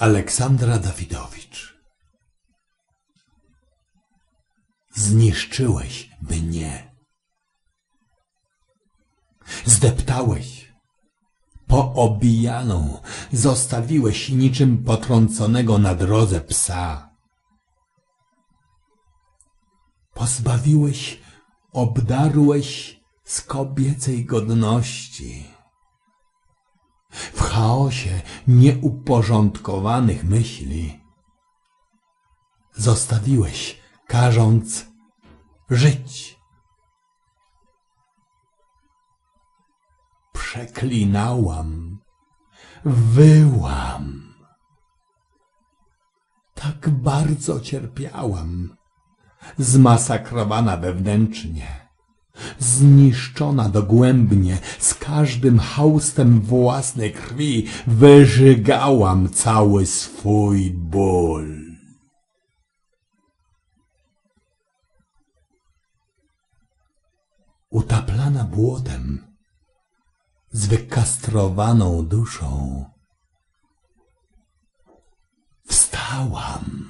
Aleksandra Dawidowicz Zniszczyłeś mnie. Zdeptałeś, poobijaną, zostawiłeś niczym potrąconego na drodze psa. Pozbawiłeś, obdarłeś z kobiecej godności. Chaosie nieuporządkowanych myśli zostawiłeś, każąc żyć. Przeklinałam, wyłam. Tak bardzo cierpiałam, zmasakrowana wewnętrznie, zniszczona dogłębnie, z każdym haustem własnej krwi wyżygałam cały swój ból. Utaplana błotem, z wykastrowaną duszą, wstałam.